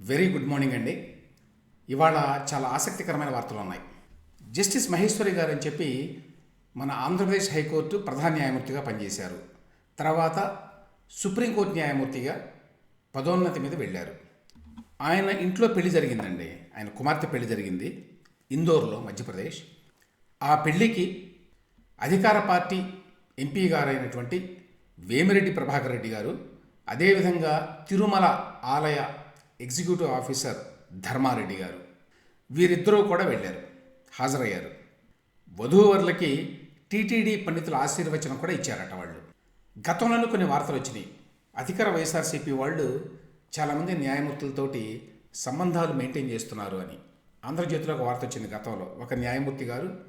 Very good morning అండి. ఇవాళ చాలా ఆసక్తికరమైన వార్తలు ఉన్నాయి. జస్టిస్ మహేశ్వరి గారు అని చెప్పి మన ఆంధ్రప్రదేశ్ హైకోర్టు ప్రధాన న్యాయమూర్తిగా పనిచేశారు. తర్వాత సుప్రీంకోర్టు న్యాయమూర్తిగా పదోన్నతి మీద వెళ్ళారు. ఆయన ఇంట్లో పెళ్ళి జరిగిందండి. ఆయన కుమార్తె పెళ్ళి జరిగింది. ఇందోర్లో మధ్యప్రదేశ్. ఆ పెళ్ళికి అధికార పార్టీ ఎంపీ గారైనటువంటి వేమిరెడ్డి ప్రభాకర్ రెడ్డి గారు అదేవిధంగా తిరుమల ఆలయ ఎగ్జిక్యూటివ్ ఆఫీసర్ ధర్మారెడ్డి గారు. వీరిద్దరూ కూడా వెళ్ళారు. హాజరయ్యారు. వధూవరులకి టీటీడీ పండితుల ఆశీర్వచనం కూడా ఇచ్చారట వాళ్ళు. గతంలోనూ కొన్ని వార్తలు వచ్చినాయి. అధికార వైఎస్ఆర్సీపీ వాళ్ళు చాలామంది న్యాయమూర్తులతోటి సంబంధాలు మెయింటైన్ చేస్తున్నారు అని. ఆంధ్రజ్యోతిలో ఒక వార్త వచ్చింది గతంలో. ఒక న్యాయమూర్తి గారు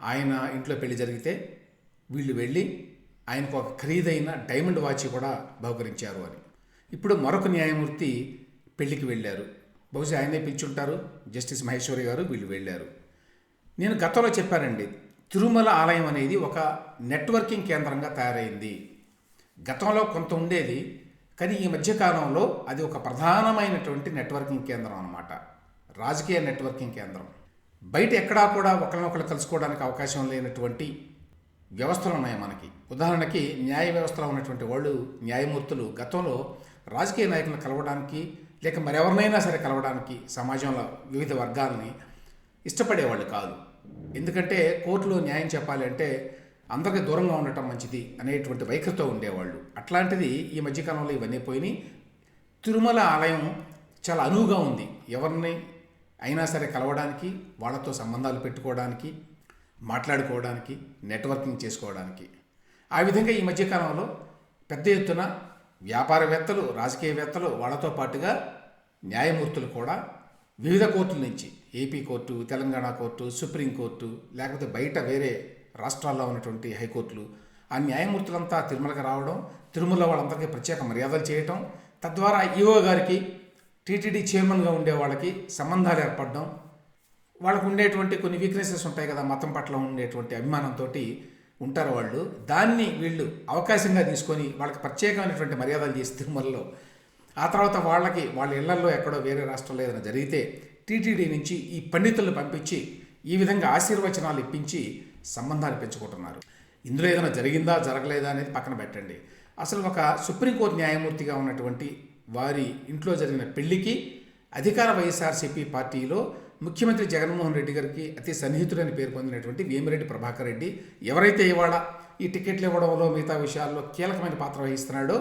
ఆయన ఇంట్లో పెళ్ళి జరిగితే వీళ్ళు వెళ్ళి ఆయనకు ఒక ఖరీదైన డైమండ్ వాచ్ కూడా బహుకరించారు అని. ఇప్పుడు మరొక న్యాయమూర్తి పెళ్ళికి వెళ్ళారు. బహుశా ఆయనే పిలుచుంటారు. జస్టిస్ మహేశ్వరి గారు వీళ్ళు వెళ్ళారు. నేను గతంలో చెప్పానండి తిరుమల ఆలయం అనేది ఒక నెట్వర్కింగ్ కేంద్రంగా తయారైంది. గతంలో కొంత ఉండేది కానీ ఈ మధ్యకాలంలో అది ఒక ప్రధానమైనటువంటి నెట్వర్కింగ్ కేంద్రం అనమాట రాజకీయ నెట్వర్కింగ్ కేంద్రం. బయట ఎక్కడా కూడా ఒకరినొకరు కలుసుకోవడానికి అవకాశం లేనటువంటి వ్యవస్థలు ఉన్నాయి మనకి. ఉదాహరణకి న్యాయ వ్యవస్థలో ఉన్నటువంటి వాళ్ళు న్యాయమూర్తులు గతంలో రాజకీయ నాయకులను కలవడానికి లేక మరెవరినైనా సరే కలవడానికి సమాజంలో వివిధ వర్గాలని ఇష్టపడేవాళ్ళు కాదు. ఎందుకంటే కోర్టులో న్యాయం చెప్పాలి అంటే అందరికి దూరంగా ఉండటం మంచిది అనేటువంటి వైఖరితో ఉండేవాళ్ళు. అట్లాంటిది ఈ మధ్యకాలంలో ఇవన్నీ పోయినాయి. తిరుమల ఆలయం చాలా అనువుగా ఉంది. ఎవరిని అయినా సరే కలవడానికి వాళ్ళతో సంబంధాలు పెట్టుకోవడానికి మాట్లాడుకోవడానికి నెట్వర్కింగ్ చేసుకోవడానికి. ఆ విధంగా ఈ మధ్యకాలంలో పెద్ద ఎత్తున వ్యాపారవేత్తలు రాజకీయవేత్తలు వాళ్ళతో పాటుగా న్యాయమూర్తులు కూడా వివిధ కోర్టుల నుంచి AP court Telangana court supreme court లేకపోతే బయట వేరే రాష్ట్రాల్లో ఉన్నటువంటి హైకోర్టులు ఆ న్యాయమూర్తులంతా తిరుమలకి రావడం తిరుమల వాళ్ళందరికీ ప్రత్యేక మర్యాదలు చేయటం తద్వారా ఈఓ గారికి టీటీడీ చైర్మన్గా ఉండే వాళ్ళకి సంబంధాలు ఏర్పడడం వాళ్ళకు ఉండేటువంటి కొన్ని వీక్నెసెస్ ఉంటాయి కదా మతం పట్ల ఉండేటువంటి అభిమానంతో ఉంటారు వాళ్ళు. దాన్ని వీళ్ళు అవకాశంగా తీసుకొని వాళ్ళకి ప్రత్యేకమైనటువంటి మర్యాదలు చేసి తిరుమలలో ఆ తర్వాత వాళ్ళకి వాళ్ళ ఇళ్ళలో ఎక్కడో వేరే రాష్ట్రంలో ఏదైనా జరిగితే టీటీడీ నుంచి ఈ పండితులను పంపించి ఈ విధంగా ఆశీర్వచనాలు ఇప్పించి సంబంధాలు పెంచుకుంటున్నారు. ఇందులో ఏదైనా జరిగిందా జరగలేదా అనేది పక్కన పెట్టండి. అసలు ఒక సుప్రీంకోర్టు న్యాయమూర్తిగా ఉన్నటువంటి వారి ఇంట్లో జరిగిన పెళ్ళికి అధికార వైఎస్ఆర్సీపీ పార్టీలో ముఖ్యమంత్రి జగన్మోహన్ రెడ్డి గారికి అతి సన్నిహితుడని పేరు పొందినటువంటి వేమిరెడ్డి ప్రభాకర్ రెడ్డి ఎవరైతే ఇవాళ ఈ టికెట్లు ఇవ్వడంలో మిగతా విషయాల్లో కీలకమైన పాత్ర వహిస్తున్నాడో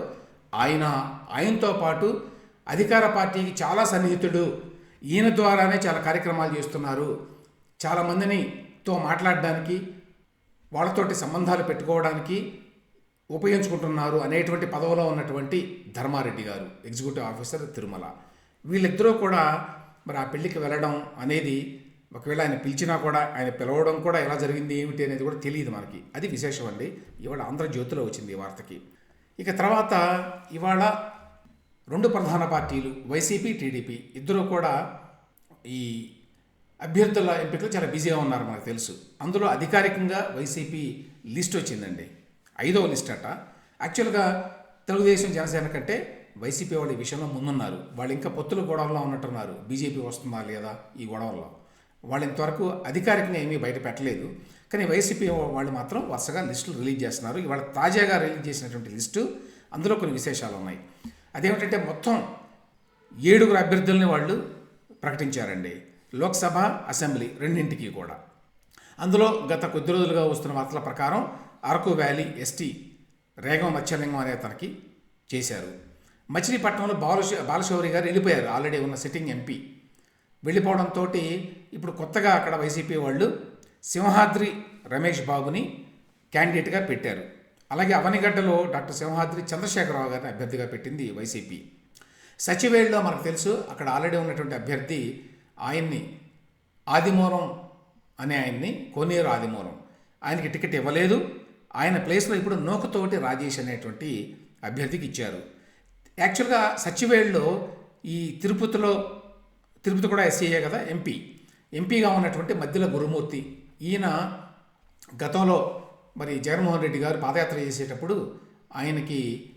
ఆయన ఆయనతో పాటు అధికార పార్టీకి చాలా సన్నిహితుడు. ఈయన ద్వారానే చాలా కార్యక్రమాలు చేస్తున్నారు. చాలామందిని తో మాట్లాడడానికి వాళ్ళతోటి సంబంధాలు పెట్టుకోవడానికి ఉపయోగించుకుంటున్నారు అనేటువంటి పదవిలో ఉన్నటువంటి ధర్మారెడ్డి గారు ఎగ్జిక్యూటివ్ ఆఫీసర్ తిరుమల. వీళ్ళిద్దరూ కూడా మరి ఆ పెళ్ళికి వెళ్ళడం అనేది ఒకవేళ ఆయన పిలిచినా కూడా ఆయన పిలవడం కూడా ఎలా జరిగింది ఏమిటి అనేది కూడా తెలియదు మనకి. అది విశేషం అండి. ఇవాళ ఆంధ్రజ్యోతిలో వచ్చింది ఈ వార్తకి. ఇక తర్వాత ఇవాళ రెండు ప్రధాన పార్టీలు వైసీపీ టీడీపీ. ఇద్దరూ కూడా ఈ అభ్యర్థుల ఎంపికలు చాలా బిజీగా ఉన్నారు మనకు తెలుసు. అందులో అధికారికంగా వైసీపీ లిస్ట్ వచ్చిందండి. ఐదవ లిస్ట్ అట. యాక్చువల్గా తెలుగుదేశం జనసేన కంటే వైసీపీ వాళ్ళు ఈ విషయంలో ముందున్నారు. వాళ్ళు ఇంకా పొత్తుల గొడవల్లో ఉన్నట్టున్నారు. బీజేపీ వస్తుందా లేదా ఈ గొడవల్లో వాళ్ళు ఇంతవరకు అధికారికంగా ఏమీ బయట పెట్టలేదు. కానీ వైసీపీ వాళ్ళు మాత్రం వరుసగా లిస్టులు రిలీజ్ చేస్తున్నారు. ఇవాళ తాజాగా రిలీజ్ చేసినటువంటి లిస్టు అందులో కొన్ని విశేషాలు ఉన్నాయి. అదేమిటంటే మొత్తం ఏడుగురు అభ్యర్థుల్ని వాళ్ళు ప్రకటించారండి. లోక్సభ అసెంబ్లీ రెండింటికి కూడా. అందులో గత కొద్ది రోజులుగా వస్తున్న వార్తల ప్రకారం అరకు వ్యాలీ ఎస్టీ రేగం మత్స్యలింగం అనే అతనికి చేశారు. మచిలీపట్నంలో బాలశ బాలశౌరి గారు వెళ్ళిపోయారు. ఆల్రెడీ ఉన్న సిట్టింగ్ ఎంపీ. వెళ్ళిపోవడంతో ఇప్పుడు కొత్తగా అక్కడ వైసీపీ వాళ్ళు సింహాద్రి రమేష్ బాబుని క్యాండిడేట్గా పెట్టారు. అలాగే అవనిగడ్డలో డాక్టర్ సింహాద్రి చంద్రశేఖరరావు గారిని అభ్యర్థిగా పెట్టింది వైసీపీ. సచివేళ్ళలో మనకు తెలుసు అక్కడ ఆల్రెడీ ఉన్నటువంటి అభ్యర్థి ఆయన్ని ఆదిమూలం అనే ఆయన్ని కోనేరు ఆదిమూలం. ఆయనకి టికెట్ ఇవ్వలేదు. ఆయన ప్లేస్లో ఇప్పుడు నూకతోటి రాజేష్ అనేటువంటి అభ్యర్థికి ఇచ్చారు. యాక్చువల్గా సచివేళ్ళలో ఈ తిరుపతిలో తిరుపతి కూడా ఎస్సీఏ కదా ఎంపీ. ఎంపీగా ఉన్నటువంటి మధ్యలో గురుమూర్తి ఈయన గతంలో మరి జగన్మోహన్ రెడ్డి గారు పాదయాత్ర చేసేటప్పుడు ఆయనకి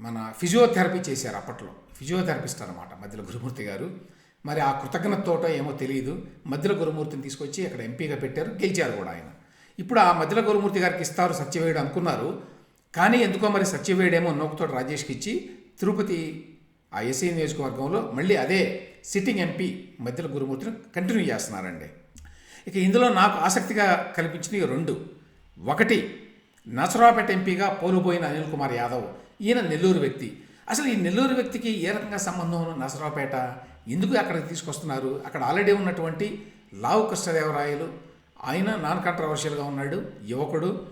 మన ఫిజియోథెరపీ చేశారు అప్పట్లో. ఫిజియోథెరపిస్ట్ అనమాట మధ్యలో గురుమూర్తి గారు. మరి ఆ కృతజ్ఞతతోటో ఏమో తెలియదు మధ్యలో గురుమూర్తిని తీసుకొచ్చి అక్కడ ఎంపీగా పెట్టారు గెలిచారు కూడా ఆయన. ఇప్పుడు ఆ మధ్యలో గురుమూర్తి గారికి ఇస్తారు సత్యవేయుడు అనుకున్నారు. కానీ ఎందుకో మరి సత్యవేయుడేమో నోకతోటి రాజేష్కి ఇచ్చి తిరుపతి ఆ ఎస్సీ నియోజకవర్గంలో మళ్ళీ అదే సిట్టింగ్ ఎంపీ మధ్యలో గురుమూర్తిని కంటిన్యూ చేస్తున్నారండి. ఇక ఇందులో నాకు ఆసక్తిగా కల్పించినవి రెండు. ఒకటి నసరాపేట ఎంపీగా పోలుపోయిన అనిల్ కుమార్ యాదవ్. ఈయన నెల్లూరు వ్యక్తి. అసలు ఈ నెల్లూరు వ్యక్తికి ఏ రకంగా సంబంధం నసరావుపేట ఎందుకు అక్కడికి తీసుకొస్తున్నారు? అక్కడ ఆల్రెడీ ఉన్నటువంటి లావు కృష్ణదేవరాయలు. ఆయన నాన్ కాంట్రవర్షియల్గా ఉన్నాడు యువకుడు.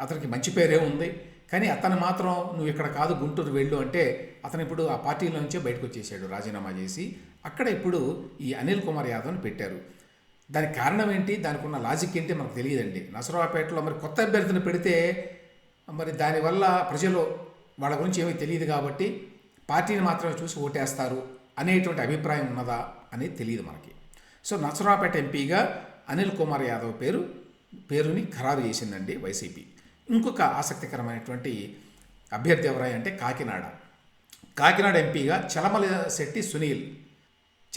అతనికి మంచి పేరే ఉంది. కానీ అతను మాత్రం నువ్వు ఇక్కడ కాదు గుంటూరు వెళ్ళు అంటే అతను ఇప్పుడు ఆ పార్టీలో నుంచే బయటకు వచ్చేసాడు రాజీనామా చేసి. అక్కడ ఇప్పుడు ఈ అనిల్ కుమార్ యాదవ్ని పెట్టారు. దానికి కారణం ఏంటి? దానికి ఉన్న లాజిక్ ఏంటి మనకు తెలియదండి. నసరావుపేటలో మరి కొత్త అభ్యర్థిని పెడితే మరి దానివల్ల ప్రజలు వాళ్ళ గురించి ఏమీ తెలియదు కాబట్టి పార్టీని మాత్రమే చూసి ఓటేస్తారు అనేటువంటి అభిప్రాయం ఉన్నదా అనేది తెలియదు మనకి. సో నసరావుపేట ఎంపీగా అనిల్ కుమార్ యాదవ్ పేరు పేరుని ఖరారు చేసిందండి వైసీపీ. ఇంకొక ఆసక్తికరమైనటువంటి అభ్యర్థి ఎవరై అంటే కాకినాడ. కాకినాడ ఎంపీగా చలమల శెట్టి సునీల్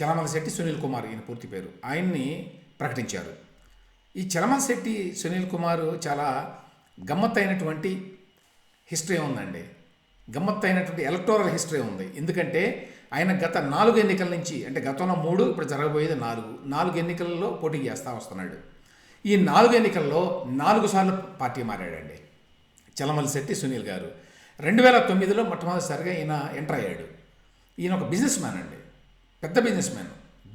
చలమల శెట్టి సునీల్ కుమార్ ఈయన పూర్తి పేరు. ఆయన్ని ప్రకటించారు. ఈ చలమల శెట్టి సునీల్ కుమార్ చాలా గమ్మత్తైనటువంటి హిస్టరీ ఉందండి. గమ్మత్తైనటువంటి ఎలక్టోరల్ హిస్టరీ ఉంది. ఎందుకంటే ఆయన గత నాలుగు ఎన్నికల నుంచి అంటే గతంలో మూడు ఇప్పుడు జరగబోయేది నాలుగు. నాలుగు ఎన్నికల్లో పోటీ చేస్తూ వస్తున్నాడు. ఈ నాలుగు ఎన్నికల్లో నాలుగు సార్లు పార్టీ మారాడండి. చలమల్ శెట్టి సునీల్ గారు. రెండు వేల తొమ్మిదిలో మొట్టమొదటిసారిగా ఈయన ఎంటర్ అయ్యాడు. ఈయన ఒక బిజినెస్ మ్యాన్ అండి. పెద్ద బిజినెస్ మ్యాన్.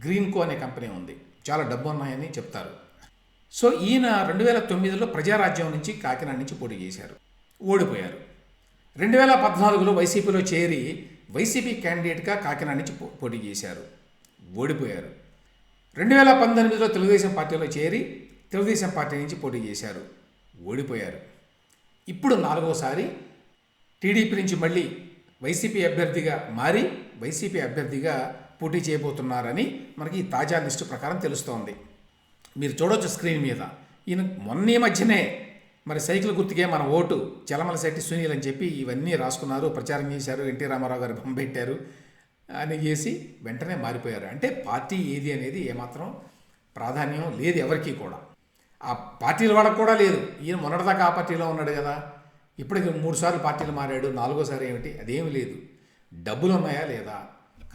గ్రీన్ కో అనే కంపెనీ ఉంది. చాలా డబ్బు ఉన్నాయని చెప్తారు. సో ఈయన రెండు వేల తొమ్మిదిలో ప్రజారాజ్యం నుంచి కాకినాడ నుంచి పోటీ చేశారు. ఓడిపోయారు. రెండు వేల పద్నాలుగులో వైసీపీలో చేరి వైసీపీ క్యాండిడేట్గా కాకినాడ నుంచి పో- పోటీ చేశారు. ఓడిపోయారు. రెండు వేల పంతొమ్మిదిలో తెలుగుదేశం పార్టీలో చేరి తెలుగుదేశం పార్టీ నుంచి పోటీ చేశారు. ఓడిపోయారు. ఇప్పుడు నాలుగోసారి టీడీపీ నుంచి మళ్ళీ వైసీపీ అభ్యర్థిగా మారి వైసీపీ అభ్యర్థిగా పోటీ చేయబోతున్నారని మనకి ఈ తాజా లిస్టు ప్రకారం తెలుస్తోంది. మీరు చూడవచ్చు స్క్రీన్ మీద. ఈయన మొన్న ఈ మధ్యనే మరి సైకిల్ గుర్తుకే మన ఓటు చలమల శెట్టి సునీల్ అని చెప్పి ఇవన్నీ రాసుకున్నారు ప్రచారం చేశారు ఎన్టీ రామారావు గారు బొమ్మ పెట్టారు అని చేసి వెంటనే మారిపోయారు. అంటే పార్టీ ఏది అనేది ఏమాత్రం ప్రాధాన్యం లేదు ఎవరికీ కూడా. ఆ పార్టీల వాళ్ళకు కూడా లేదు. ఈయన మొన్నటిదాకా ఆ పార్టీలో ఉన్నాడు కదా. ఇప్పటికి మూడు సార్లు పార్టీలు మారాడు నాలుగోసారి ఏమిటి అదేమి లేదు. డబ్బులు ఉన్నాయా లేదా?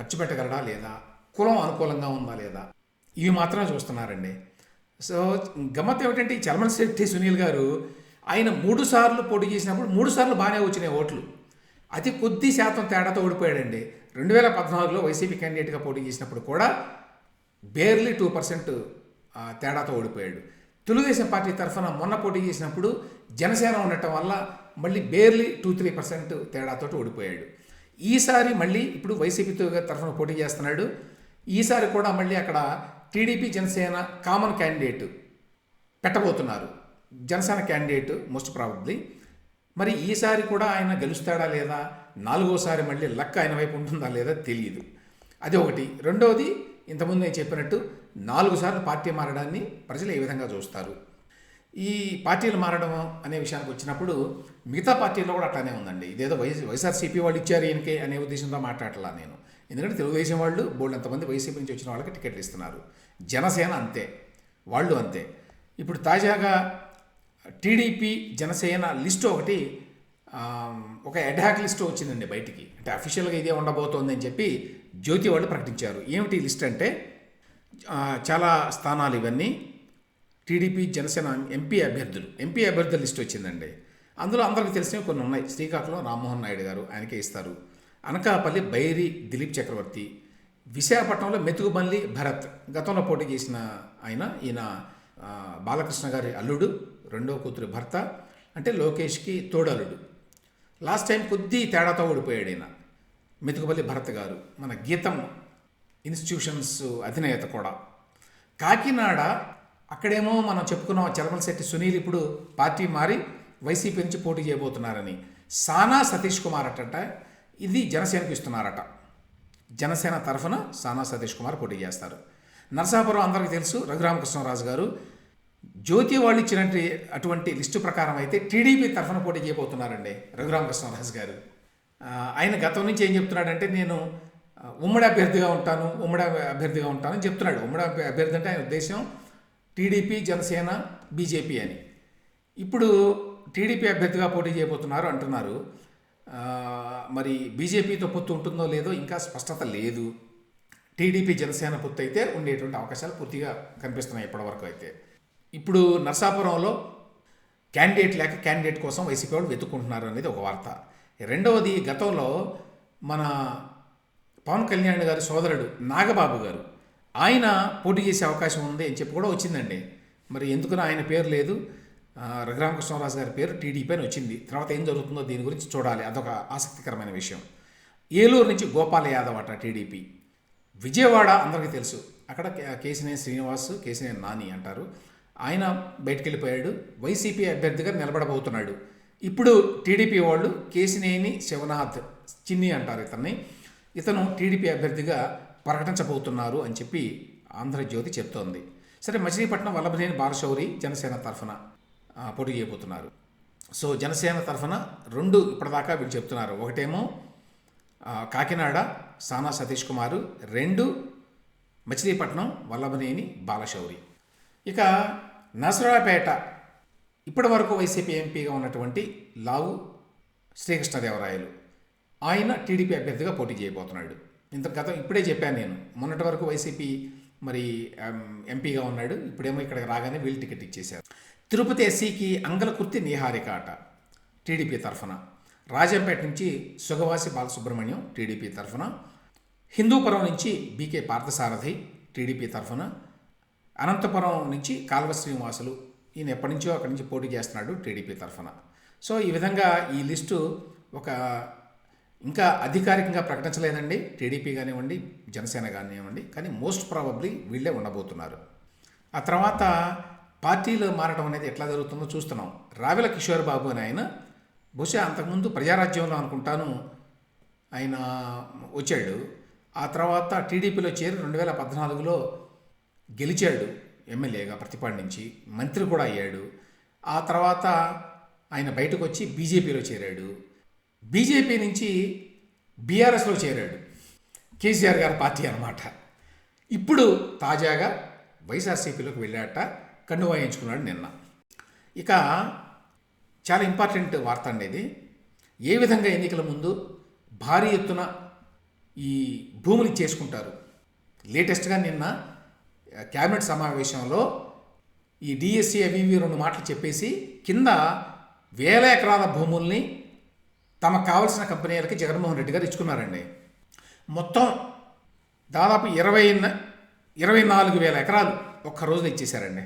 ఖర్చు పెట్టగలడా లేదా? కులం అనుకూలంగా ఉందా లేదా? ఇవి మాత్రమే చూస్తున్నారండి. సో గమ్మత్ ఏమిటంటే ఈ శెట్టి సునీల్ గారు ఆయన మూడు సార్లు పోటీ చేసినప్పుడు మూడు సార్లు బాగానే వచ్చినాయి ఓట్లు. అతి కొద్ది శాతం తేడాతో ఓడిపోయాడండి. రెండు వేల పద్నాలుగులో వైసీపీ క్యాండిడేట్గా పోటీ చేసినప్పుడు కూడా బేర్లీ టూ పర్సెంట్ తేడాతో ఓడిపోయాడు. తెలుగుదేశం పార్టీ తరఫున మొన్న పోటీ చేసినప్పుడు జనసేన ఉండటం వల్ల మళ్ళీ బేర్లీ టూ త్రీ పర్సెంట్ తేడాతో ఓడిపోయాడు. ఈసారి మళ్ళీ ఇప్పుడు వైసీపీ తరఫున పోటీ చేస్తున్నాడు. ఈసారి కూడా మళ్ళీ అక్కడ టీడీపీ జనసేన కామన్ క్యాండిడేట్ పెట్టబోతున్నారు. జనసేన క్యాండిడేట్ మోస్ట్ ప్రాబబ్లీ మరి ఈసారి కూడా ఆయన గెలుస్తాడా లేదా? నాలుగోసారి మళ్ళీ లక్క ఆయన వైపు ఉంటుందా లేదా తెలియదు అది ఒకటి. రెండవది ఇంతకుముందు నేను చెప్పినట్టు నాలుగు సార్లు పార్టీ మారడాన్ని ప్రజలు ఏ విధంగా చూస్తారు? ఈ పార్టీలు మారడం అనే విషయానికి వచ్చినప్పుడు మిగతా పార్టీల్లో కూడా అట్లానే ఉందండి. ఇదేదో వైఎస్ వైఎస్ఆర్సీపీ వాళ్ళు ఇచ్చారు ఈయనకి అనే ఉద్దేశంతో మాట్లాడలా నేను. ఎందుకంటే తెలుగుదేశం వాళ్ళు బోల్డ్ ఎంతమంది వైసీపీ నుంచి వచ్చిన వాళ్ళకి టికెట్లు ఇస్తున్నారు. జనసేన అంతే. వాళ్ళు అంతే. ఇప్పుడు తాజాగా టీడీపీ జనసేన లిస్టు ఒకటి ఒక అడాక్ లిస్టు వచ్చిందండి బయటికి. అంటే అఫీషియల్గా ఇదే ఉండబోతోందని చెప్పి జ్యోతి వాళ్ళు ప్రకటించారు. ఏమిటి లిస్ట్ అంటే చాలా స్థానాలు ఇవన్నీ. టీడీపీ జనసేన ఎంపీ అభ్యర్థులు. ఎంపీ అభ్యర్థుల లిస్ట్ వచ్చిందండి. అందులో అందరికీ తెలిసినవి కొన్ని ఉన్నాయి. శ్రీకాకుళం రామ్మోహన్ నాయుడు గారు ఆయనకే ఇస్తారు. అనకాపల్లి బైరి దిలీప్ చక్రవర్తి విశాఖపట్నంలో మెతుకుబల్లి భరత్ గతంలో పోటీ చేసిన ఆయన ఈయన బాలకృష్ణ గారి అల్లుడు రెండో కూతురు భర్త అంటే లోకేష్కి తోడల్లుడు. లాస్ట్ టైం కొద్ది తేడాతో ఓడిపోయాడు ఈయన. మెతుకుబల్లి భరత్ గారు మన గీతం ఇన్స్టిట్యూషన్స్ అధినేత కూడా. కాకినాడ అక్కడేమో మనం చెప్పుకున్నాం చలమలశెట్టి సునీల్ ఇప్పుడు పార్టీ మారి వైసీపీ నుంచి పోటీ చేయబోతున్నారని. సానా సతీష్ కుమార్ అటట ఇది జనసేనకు ఇస్తున్నారట. జనసేన తరఫున సానా సతీష్ కుమార్ పోటీ చేస్తారు. నరసాపురం అందరికీ తెలుసు రఘురామకృష్ణరాజు గారు జ్యోతి వాళ్ళు ఇచ్చినటువంటి అటువంటి లిస్టు ప్రకారం అయితే టీడీపీ తరఫున పోటీ చేయబోతున్నారండి రఘురామకృష్ణరాజు గారు. ఆయన గతం నుంచి ఏం చెప్తున్నాడంటే నేను ఉమ్మడి అభ్యర్థిగా ఉంటాను ఉమ్మడి అభ్యర్థిగా ఉంటానని చెప్తున్నాడు. ఉమ్మడి అభ్యర్థి అంటే ఆయన ఉద్దేశం టీడీపీ జనసేన బీజేపీ అని. ఇప్పుడు టీడీపీ అభ్యర్థిగా పోటీ చేయబోతున్నారు అంటున్నారు. మరి బీజేపీతో పొత్తు ఉంటుందో లేదో ఇంకా స్పష్టత లేదు. టీడీపీ జనసేన పొత్తు అయితే ఉండేటువంటి అవకాశాలు పూర్తిగా కనిపిస్తున్నాయి ఇప్పటివరకు అయితే. ఇప్పుడు నర్సాపురంలో క్యాండిడేట్ లేక క్యాండిడేట్ కోసం వైసీపీ వాళ్ళు వెతుక్కుంటున్నారు అనేది ఒక వార్త. రెండవది గతంలో మన పవన్ కళ్యాణ్ గారి సోదరుడు నాగబాబు గారు ఆయన పోటీ చేసే అవకాశం ఉంది అని చెప్పి కూడా వచ్చిందండి. మరి ఎందుకునో ఆయన పేరు లేదు. రఘురామకృష్ణరాజు గారి పేరు టీడీపీ అని వచ్చింది. తర్వాత ఏం జరుగుతుందో దీని గురించి చూడాలి. అదొక ఆసక్తికరమైన విషయం. ఏలూరు నుంచి గోపాల యాదవ్ అట టీడీపీ. విజయవాడ అందరికీ తెలుసు. అక్కడ కే- కేసినేని శ్రీనివాస్ కేసినేని నాని అంటారు. ఆయన బయటికి వెళ్ళిపోయాడు వైసీపీ అభ్యర్థిగా నిలబడబోతున్నాడు. ఇప్పుడు టీడీపీ వాళ్ళు కేసినేని శివనాథ్ చిన్ని అంటారు ఇతన్ని. ఇతను టీడీపీ అభ్యర్థిగా ప్రకటించబోతున్నారు అని చెప్పి ఆంధ్రజ్యోతి చెప్తోంది. సరే మచిలీపట్నం వల్లభనేని బాలశౌరి జనసేన తరఫున పోటీ చేయబోతున్నారు. సో జనసేన తరఫున రెండు ఇప్పటిదాకా వీళ్ళు చెప్తున్నారు. ఒకటేమో కాకినాడ సానా సతీష్ కుమారు రెండు మచిలీపట్నం వల్లభనేని బాలశౌరి. ఇక నసరాపేట ఇప్పటి వరకు వైసీపీ ఎంపీగా ఉన్నటువంటి లావు శ్రీకృష్ణదేవరాయలు. ఆయన టీడీపీ అభ్యర్థిగా పోటీ చేయబోతున్నాడు. ఇంత గతం ఇప్పుడే చెప్పాను నేను. మొన్నటి వరకు వైసీపీ మరి ఎం, ఎంపీగా ఉన్నాడు. ఇప్పుడేమో ఇక్కడికి రాగానే వీళ్ళు టికెట్ ఇచ్చేశారు. తిరుపతి ఎస్సీకి అంగలకుర్తి నీహారిక ఆట టీడీపీ తరఫున. రాజంపేట నుంచి సుగవాసి బాలసుబ్రహ్మణ్యం టీడీపీ తరఫున. హిందూపురం నుంచి బీకే పార్థసారథి టీడీపీ తరఫున. అనంతపురం నుంచి కాల్వ శ్రీనివాసులు ఈయన ఎప్పటి నుంచో అక్కడి నుంచి పోటీ చేస్తున్నాడు టీడీపీ తరఫున. సో ఈ విధంగా ఈ లిస్టు ఒక ఇంకా అధికారికంగా ప్రకటించలేదండి. టీడీపీ కానివ్వండి జనసేన కానివ్వండి కానీ మోస్ట్ ప్రాబబ్లీ వీళ్ళే ఉండబోతున్నారు. ఆ తర్వాత పార్టీలు మారడం అనేది ఎట్లా జరుగుతుందో చూస్తున్నాం. రావెల కిషోర్ బాబు అని ఆయన బహుశా అంతకుముందు ప్రజారాజ్యంలో అనుకుంటాను ఆయన వచ్చాడు. ఆ తర్వాత టీడీపీలో చేరి రెండు వేల పద్నాలుగులో గెలిచాడు ఎమ్మెల్యేగా ప్రతిపాడు నుంచి మంత్రి కూడా అయ్యాడు. ఆ తర్వాత ఆయన బయటకు వచ్చి బీజేపీలో చేరాడు. బీజేపీ నుంచి బీఆర్ఎస్లో చేరాడు. కేసీఆర్ గారి పార్టీ అన్నమాట. ఇప్పుడు తాజాగా వైఎస్ఆర్సీపీలోకి వెళ్ళాట కన్ను వాయించుకున్నాడు నిన్న. ఇక చాలా ఇంపార్టెంట్ వార్త అండి ఇది. ఏ విధంగా ఎన్నికల ముందు భారీ ఎత్తున ఈ భూములు చేసుకుంటారు. లేటెస్ట్గా నిన్న క్యాబినెట్ సమావేశంలో ఈ డిఎస్సి అవి రెండు మాటలు చెప్పేసి కింద వేల ఎకరాల భూముల్ని తమకు కావలసిన కంపెనీలకి జగన్మోహన్ రెడ్డి గారు ఇచ్చుకున్నారండి. మొత్తం దాదాపు ఇరవై ఇరవై నాలుగు వేల ఎకరాలు ఒక్క రోజులో ఇచ్చేశారండి.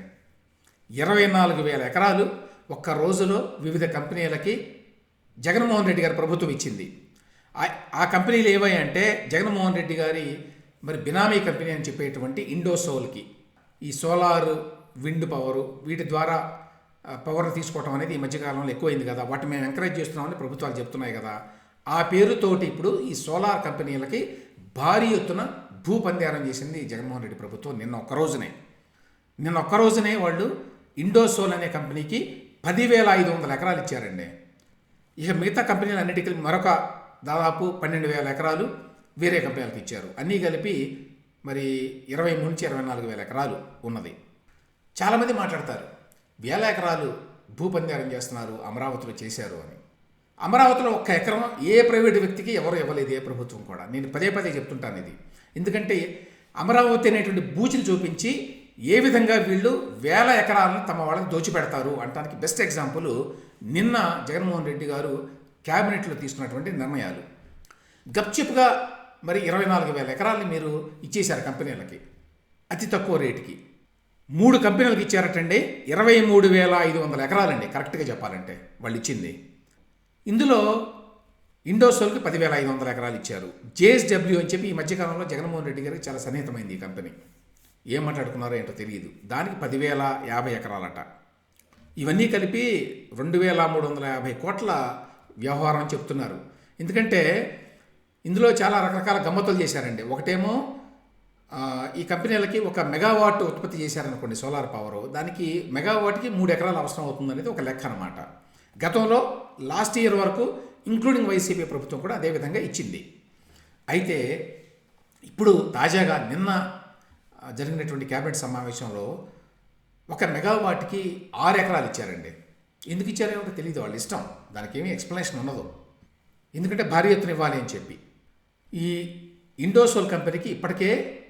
ఇరవై నాలుగు వేల ఎకరాలు ఒక్క రోజులో వివిధ కంపెనీలకి జగన్మోహన్ రెడ్డి గారి ప్రభుత్వం ఇచ్చింది. ఆ- కంపెనీలు ఏవయ్యంటే జగన్మోహన్ రెడ్డి గారి మరి బినామీ కంపెనీ అని చెప్పేటువంటి ఇండోసోల్కి ఈ సోలార్ విండ్ పవరు వీటి ద్వారా పవర్ తీసుకోవటం అనేది ఈ మధ్యకాలంలో ఎక్కువైంది కదా. వాటిని మేము ఎంకరేజ్ చేస్తున్నామని ప్రభుత్వాలు చెప్తున్నాయి కదా. ఆ పేరుతోటి ఇప్పుడు ఈ సోలార్ కంపెనీలకి భారీ ఎత్తున భూపందారం చేసింది జగన్మోహన్ రెడ్డి ప్రభుత్వం నిన్న ఒక్క రోజునే. నిన్న ఒక్క రోజునే వాళ్ళు ఇండోసోల్ అనే కంపెనీకి పదివేల ఐదు వందల ఎకరాలు ఇచ్చారండి. ఇక మిగతా కంపెనీలు అన్నిటికీ మరొక దాదాపు పన్నెండు వేల ఎకరాలు వేరే కంపెనీలకు ఇచ్చారు. అన్నీ కలిపి మరి ఇరవై నుంచి ఇరవై నాలుగు వేల ఎకరాలు ఉన్నది. చాలామంది మాట్లాడతారు. వేల ఎకరాలు భూపందారం చేస్తున్నారు అమరావతిలో చేశారు అని. అమరావతిలో ఒక్క ఎకరం ఏ ప్రైవేటు వ్యక్తికి ఎవరు ఇవ్వలేదు ఏ ప్రభుత్వం కూడా. నేను పదే పదే చెప్తుంటాను ఇది. ఎందుకంటే అమరావతి అనేటువంటి బూచిని చూపించి ఏ విధంగా వీళ్ళు వేల ఎకరాలను తమ వాళ్ళకి దోచిపెడతారు అంటానికి బెస్ట్ ఎగ్జాంపుల్ నిన్న జగన్మోహన్ రెడ్డి గారు క్యాబినెట్లో తీసుకున్నటువంటి నిర్ణయాలు. గప్చిప్గా మరి ఇరవై నాలుగు వేల ఎకరాలని మీరు ఇచ్చేశారు కంపెనీలకి. అతి తక్కువ రేటుకి. మూడు కంపెనీలకు ఇచ్చారటండి. ఇరవై మూడు వేల ఐదు వందల ఎకరాలండి. కరెక్ట్గా చెప్పాలంటే వాళ్ళు ఇచ్చింది ఇందులో ఇండోసోల్కి పదివేల ఐదు వందల ఎకరాలు ఇచ్చారు. జేఎస్డబ్ల్యూ అని చెప్పి ఈ మధ్యకాలంలో జగన్మోహన్ రెడ్డి గారికి చాలా సన్నిహితమైంది ఈ కంపెనీ. ఏం మాట్లాడుకున్నారో ఏంటో తెలియదు. దానికి పదివేల యాభై ఎకరాలట. ఇవన్నీ కలిపి రెండు వేల మూడు వందల యాభై కోట్ల వ్యవహారం చెప్తున్నారు. ఎందుకంటే ఇందులో చాలా రకరకాల గమ్మతులు చేశారండి. ఒకటేమో ఈ కంపెనీలకి ఒక మెగావాట్ ఉత్పత్తి చేశారనుకోండి సోలార్ పవర్ దానికి మెగావాట్కి మూడు ఎకరాలు అవసరం అవుతుంది అనేది ఒక లెక్క అనమాట గతంలో లాస్ట్ ఇయర్ వరకు ఇంక్లూడింగ్ వైసీపీ ప్రభుత్వం కూడా అదే విధంగా ఇచ్చింది. అయితే ఇప్పుడు తాజాగా నిన్న జరిగినటువంటి క్యాబినెట్ సమావేశంలో ఒక మెగావాట్కి ఆరు ఎకరాలు ఇచ్చారండి. ఎందుకు ఇచ్చారేమో తెలియదు వాళ్ళ ఇష్టం. దానికి ఏమీ ఎక్స్ప్లెనేషన్ ఉండదు. ఎందుకంటే భారీ ఎత్తున ఇవ్వాలి అని చెప్పి. ఈ ఇండోసోల్ కంపెనీకి ఇప్పటికే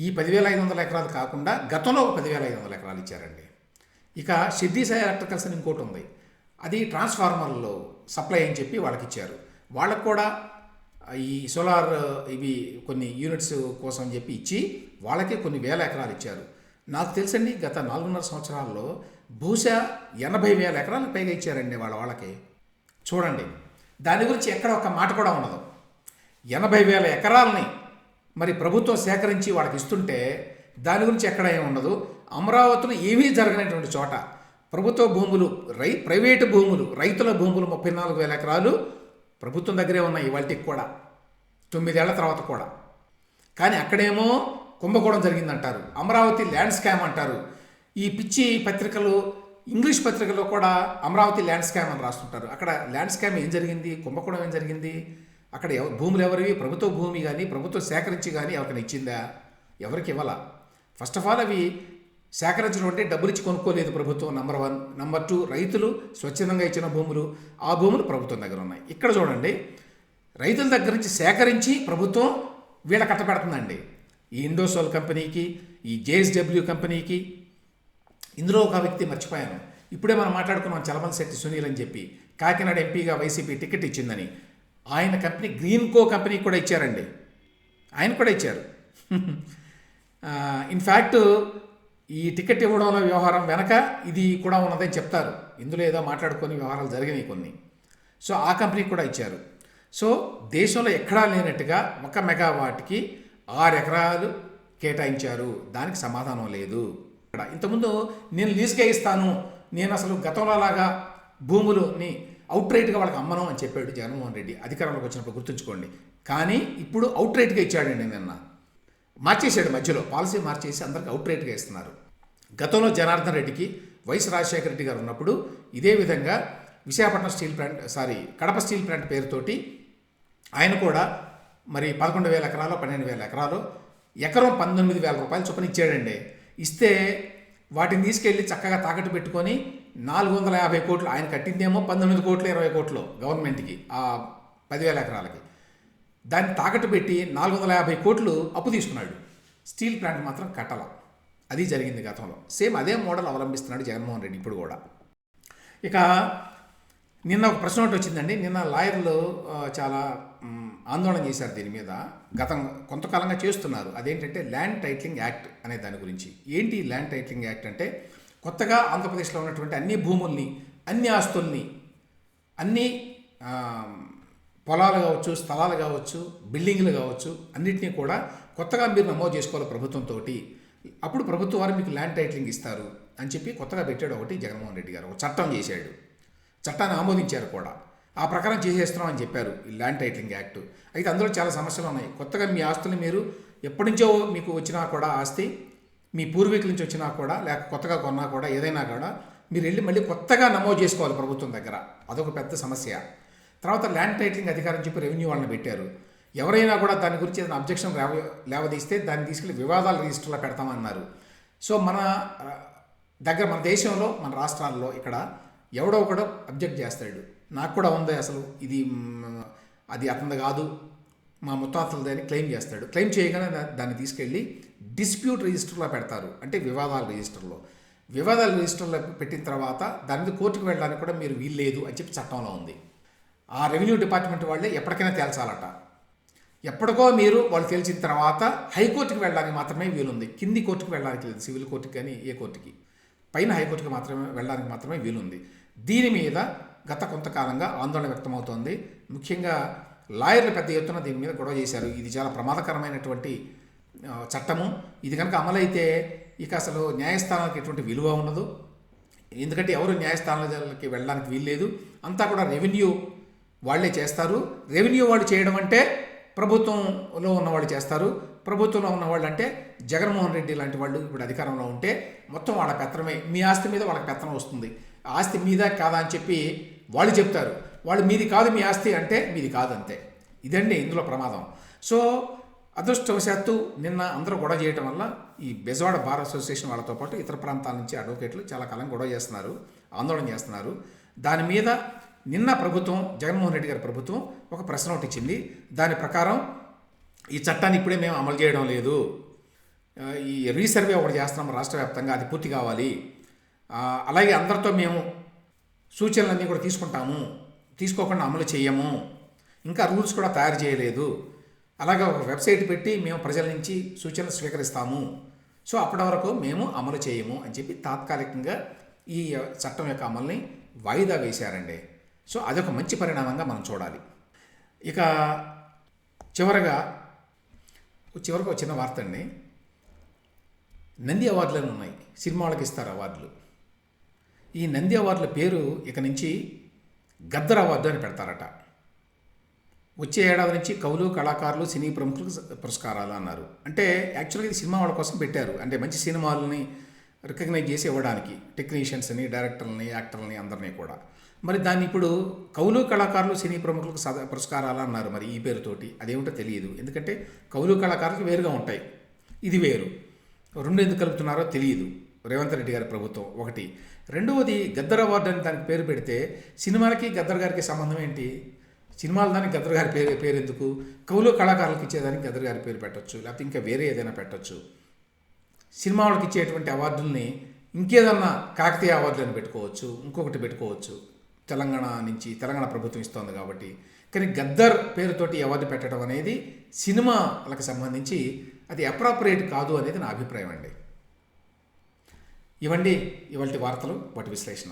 ఈ పదివేల ఐదు వందల ఎకరాలు కాకుండా గతంలో ఒక పదివేల ఐదు వందల ఎకరాలు ఇచ్చారండి. ఇక సిద్ధి సాయి ఎలక్ట్రికల్స్ అని ఇంకోటి ఉంది. అది ట్రాన్స్ఫార్మర్లో సప్లై అని చెప్పి వాళ్ళకి ఇచ్చారు వాళ్ళకు కూడా ఈ సోలార్ ఇవి కొన్ని యూనిట్స్ కోసం చెప్పి ఇచ్చి వాళ్ళకే కొన్ని వేల ఎకరాలు ఇచ్చారు. నాకు తెలుసండి గత నాలుగున్నర సంవత్సరాల్లో బహుశా ఎనభై వేల ఎకరాలకు పైగా ఇచ్చారండి వాళ్ళ వాళ్ళకి. చూడండి దాని గురించి ఎక్కడ ఒక మాట కూడా ఉండదు. ఎనభై వేల ఎకరాలని మరి ప్రభుత్వం సేకరించి వాళ్ళకి ఇస్తుంటే దాని గురించి ఎక్కడ ఏమి ఉండదు. అమరావతిలో ఏమీ జరగనటువంటి చోట ప్రభుత్వ భూములు రై ప్రైవేటు భూములు రైతుల భూములు ముప్పై నాలుగు వేల ఎకరాలు ప్రభుత్వం దగ్గరే ఉన్నాయి ఇవాళకి కూడా. తొమ్మిదేళ్ళ తర్వాత కూడా. కానీ అక్కడేమో కుంభకోణం జరిగిందంటారు. అమరావతి ల్యాండ్ స్కామ్ అంటారు. ఈ పిచ్చి పత్రికలు ఇంగ్లీష్ పత్రికలో కూడా అమరావతి ల్యాండ్ స్కామ్ అని రాస్తుంటారు. అక్కడ ల్యాండ్ స్కామ్ ఏం జరిగింది? కుంభకోణం ఏం జరిగింది? అక్కడ ఎవ భూములు ఎవరివి? ప్రభుత్వ భూమి కానీ ప్రభుత్వం సేకరించి కానీ ఎవరికైనా ఇచ్చిందా? ఎవరికి ఇవ్వాల? ఫస్ట్ ఆఫ్ ఆల్ అవి సేకరించడం అంటే డబ్బులు ఇచ్చి కొనుక్కోలేదు ప్రభుత్వం నెంబర్ వన్ నెంబర్ టూ రైతులు స్వచ్ఛందంగా ఇచ్చిన భూములు ఆ భూములు ప్రభుత్వం దగ్గర ఉన్నాయి. ఇక్కడ చూడండి రైతుల దగ్గర నుంచి సేకరించి ప్రభుత్వం వీళ్ళ కట్టబెడుతుందండి ఈ ఇండోసోల్ కంపెనీకి ఈ జేఎస్డబ్ల్యూ కంపెనీకి. ఇందులో ఒక వ్యక్తి మర్చిపోయాను. ఇప్పుడే మనం మాట్లాడుకున్నాం చలమల్ శెట్టి సునీల్ అని చెప్పి. కాకినాడ ఎంపీగా వైసీపీ టికెట్ ఇచ్చిందని. ఆయన కంపెనీ గ్రీన్ కో కంపెనీకి కూడా ఇచ్చారండి. ఆయన కూడా ఇచ్చారు. ఇన్ఫ్యాక్ట్ ఈ టికెట్ ఇవ్వడంలో వ్యవహారం వెనక ఇది కూడా ఉన్నదని చెప్తారు. ఇందులో ఏదో మాట్లాడుకొని వ్యవహారాలు జరిగినాయి కొన్ని. సో ఆ కంపెనీకి కూడా ఇచ్చారు. సో దేశంలో ఎక్కడా లేనట్టుగా ఒక మెగావాట్కి ఆరు ఎకరాలు కేటాయించారు. దానికి సమాధానం లేదు. ఇక్కడ ఇంతకుముందు నేను లీజుకే ఇస్తాను. నేను అసలు గతంలో లాగా భూములుని అవుట్ రైట్గా వాళ్ళకి అమ్మను అని చెప్పాడు జగన్మోహన్ రెడ్డి. అధికారంలోకి వచ్చినప్పుడు గుర్తుంచుకోండి. కానీ ఇప్పుడు అవుట్ రైట్గా ఇచ్చాడండి నిన్న? మార్చేసాడు మధ్యలో. పాలసీ మార్చేసి అందరికి అవుట్ రేట్గా ఇస్తున్నారు. గతంలో జనార్దన్ రెడ్డికి వైఎస్ రాజశేఖర రెడ్డి గారు ఉన్నప్పుడు ఇదే విధంగా Visakhapatnam steel plant sorry Kadapa steel plant పేరుతోటి ఆయన కూడా మరి పదకొండు వేల ఎకరాలు పన్నెండు వేల ఎకరాలు ఎకరం పంతొమ్మిది వేల రూపాయలు చొప్పున ఇచ్చాడండి. ఇస్తే వాటిని తీసుకెళ్ళి చక్కగా తాకట్టు పెట్టుకొని నాలుగు వందల యాభై కోట్లు ఆయన కట్టిందేమో పంతొమ్మిది కోట్లు ఇరవై కోట్లు గవర్నమెంట్కి ఆ పదివేల ఎకరాలకి. దాన్ని తాకట్టు పెట్టి నాలుగు వందల యాభై కోట్లు అప్పు తీసుకున్నాడు. స్టీల్ ప్లాంట్ మాత్రం కట్టల. అది జరిగింది గతంలో. సేమ్ అదే మోడల్ అవలంబిస్తున్నాడు జగన్మోహన్ రెడ్డి ఇప్పుడు కూడా. ఇక నిన్న ఒక ప్రశ్న ఒకటి వచ్చిందండి. నిన్న లాయర్లు చాలా ఆందోళన చేశారు దీని మీద. గతం కొంతకాలంగా చేస్తున్నారు. అదేంటంటే ల్యాండ్ టైట్లింగ్ యాక్ట్ అనే దాని గురించి. ఏంటి ల్యాండ్ టైట్లింగ్ యాక్ట్ అంటే కొత్తగా ఆంధ్రప్రదేశ్లో ఉన్నటువంటి అన్ని భూముల్ని అన్ని ఆస్తుల్ని అన్ని పొలాలు కావచ్చు స్థలాలు కావచ్చు బిల్డింగ్లు కావచ్చు అన్నింటినీ కూడా కొత్తగా మీరు నమోదు చేసుకోవాలి ప్రభుత్వంతో అప్పుడు ప్రభుత్వం వారు మీకు ల్యాండ్ టైటిలింగ్ ఇస్తారు అని చెప్పి కొత్తగా పెట్టాడు ఒకటి జగన్మోహన్ రెడ్డి గారు. ఒక చట్టం చేశాడు. చట్టాన్ని ఆమోదించారు కూడా. ఆ ప్రకారం చేసేస్తున్నాం అని చెప్పారు ఈ ల్యాండ్ టైటిలింగ్ యాక్ట్. అయితే అందులో చాలా సమస్యలు ఉన్నాయి. కొత్తగా మీ ఆస్తులు మీరు ఎప్పటి నుంచో మీకు వచ్చినా కూడా ఆస్తి మీ పూర్వీకుల నుంచి వచ్చినా కూడా లేక కొత్తగా కొన్నా కూడా ఏదైనా కూడా మీరు వెళ్ళి మళ్ళీ కొత్తగా నమోదు చేసుకోవాలి ప్రభుత్వం దగ్గర. అదొక పెద్ద సమస్య. తర్వాత ల్యాండ్ టైటిలింగ్ అధికారం చెప్పి రెవెన్యూ వాళ్ళని పెట్టారు. ఎవరైనా కూడా దాని గురించి ఏదైనా అబ్జెక్షన్ లేవ లేవదీస్తే దాన్ని తీసుకెళ్ళి వివాదాల రిజిస్టర్లో పెడతామన్నారు. సో మన దగ్గర మన దేశంలో మన రాష్ట్రాల్లో ఇక్కడ ఎవడో ఒకడో అబ్జెక్ట్ చేస్తాడు. నాకు కూడా ఉంది అసలు ఇది అది అతనిది కాదు. మా ముత్తాతలది దాన్ని క్లెయిమ్ చేస్తాడు. క్లెయిమ్ చేయగానే దాన్ని తీసుకెళ్ళి డిస్ప్యూట్ రిజిస్టర్లో పెడతారు. అంటే వివాదాల రిజిస్టర్లో వివాదాల రిజిస్టర్లో పెట్టిన తర్వాత దాని మీద కోర్టుకు వెళ్ళడానికి కూడా మీరు వీల్లేదు అని చెప్పి చట్టంలో ఉంది. ఆ రెవెన్యూ డిపార్ట్మెంట్ వాళ్ళే ఎప్పటికైనా తేల్చాలట. ఎప్పటికో మీరు వాళ్ళు తెలిసిన తర్వాత హైకోర్టుకి వెళ్ళడానికి మాత్రమే వీలుంది. కింది కోర్టుకి వెళ్ళడానికి లేదు. సివిల్ కోర్టుకి కానీ ఏ కోర్టుకి. పైన హైకోర్టుకి మాత్రమే వెళ్ళడానికి మాత్రమే వీలుంది. దీని మీద గత కొంతకాలంగా ఆందోళన వ్యక్తమవుతోంది. ముఖ్యంగా లాయర్లు పెద్ద ఎత్తున దీని మీద గొడవ చేశారు. ఇది చాలా ప్రమాదకరమైనటువంటి చట్టము. ఇది కనుక అమలైతే ఇక అసలు న్యాయస్థానాలకు ఎటువంటి విలువ ఉండదు. ఎందుకంటే ఎవరు న్యాయస్థానాలకి వెళ్ళడానికి వీల్లేదు. అంతా కూడా రెవెన్యూ వాళ్ళే చేస్తారు. రెవెన్యూ వాళ్ళు చేయడం అంటే ప్రభుత్వంలో ఉన్నవాళ్ళు చేస్తారు. ప్రభుత్వంలో ఉన్నవాళ్ళు అంటే జగన్మోహన్ రెడ్డి లాంటి వాళ్ళు ఇప్పుడు అధికారంలో ఉంటే మొత్తం వాళ్ళ పెత్తనమే. మీ ఆస్తి మీద వాళ్ళకి పెత్తనం వస్తుంది. ఆస్తి మీద కాదా అని చెప్పి వాళ్ళు చెప్తారు వాళ్ళు మీది కాదు మీ ఆస్తి అంటే మీది కాదంతే. ఇదండి ఇందులో ప్రమాదం. సో అదృష్టవశాత్తు నిన్న అందరూ గొడవ చేయడం వల్ల ఈ బెజవాడ బార్ అసోసియేషన్ వాళ్ళతో పాటు ఇతర ప్రాంతాల నుంచి అడ్వకేట్లు చాలా కాలం గొడవ చేస్తున్నారు ఆందోళన చేస్తున్నారు. దాని మీద నిన్న ప్రభుత్వం జగన్మోహన్ రెడ్డి గారి ప్రభుత్వం ఒక ప్రెస్ నోట్ ఇచ్చింది. దాని ప్రకారం ఈ చట్టాన్ని ఇప్పుడే మేము అమలు చేయడం లేదు. ఈ రీసర్వే ఒకటి చేస్తున్నాం రాష్ట్ర వ్యాప్తంగా అది పూర్తి కావాలి. అలాగే అందరితో మేము సూచనలన్నీ కూడా తీసుకుంటాము. తీసుకోకుండా అమలు చేయము. ఇంకా రూల్స్ కూడా తయారు చేయలేదు. అలాగే ఒక వెబ్సైట్ పెట్టి మేము ప్రజల నుంచి సూచనలు స్వీకరిస్తాము. సో అప్పటి వరకు మేము అమలు చేయము అని చెప్పి తాత్కాలికంగా ఈ చట్టం యొక్క అమలుని వాయిదా వేశారండి. సో అదొక మంచి పరిణామంగా మనం చూడాలి. ఇక చివరగా చివరకు చిన్న వార్త అండి. నంది అవార్డులు ఉన్నాయి. సినిమాలకు ఇస్తారు అవార్డులు. ఈ నంది అవార్డుల పేరు ఇక నుంచి గద్దర్ అవార్డు అని పెడతారట. వచ్చే ఏడాది నుంచి కవులు కళాకారులు సినీ ప్రముఖులకు పురస్కారాలు అన్నారు. అంటే యాక్చువల్గా ఇది సినిమా వాళ్ళ కోసం పెట్టారు. అంటే మంచి సినిమాలని రికగ్నైజ్ చేసి ఇవ్వడానికి టెక్నీషియన్స్ని డైరెక్టర్లని యాక్టర్లని అందరినీ కూడా. మరి దాన్ని ఇప్పుడు కవులు కళాకారులు సినీ ప్రముఖులకు సద పురస్కారాలు అన్నారు మరి ఈ పేరుతోటి. అదేమిటో తెలియదు. ఎందుకంటే కవులు కళాకారులకు వేరుగా ఉంటాయి. ఇది వేరు. రెండు ఎందుకు కలుపుతున్నారో తెలియదు. రేవంత్ రెడ్డి గారి ప్రభుత్వం ఒకటి. రెండవది గద్దర్ అవార్డు అని దానికి పేరు పెడితే సినిమాలకి గద్దర్ గారికి సంబంధం ఏంటి? సినిమాలు దానికి గద్దర్ గారి పేరు పేరు ఎందుకు కవులు కళాకారులకు ఇచ్చేదానికి గద్దర్ గారి పేరు పెట్టొచ్చు లేకపోతే ఇంకా వేరే ఏదైనా పెట్టొచ్చు. సినిమా వాళ్ళకి ఇచ్చేటువంటి అవార్డుల్ని ఇంకేదన్నా కాకతీయ అవార్డులు అని పెట్టుకోవచ్చు ఇంకొకటి పెట్టుకోవచ్చు. తెలంగాణ నుంచి తెలంగాణ ప్రభుత్వం ఇస్తోంది కాబట్టి. కానీ గద్దర్ పేరుతోటి అవార్డు పెట్టడం అనేది సినిమాలకు సంబంధించి అది అప్రాపరియేట్ కాదు అనేది నా అభిప్రాయం అండి. ఇవండి ఇవాళ వార్తలు వాటి విశ్లేషణ.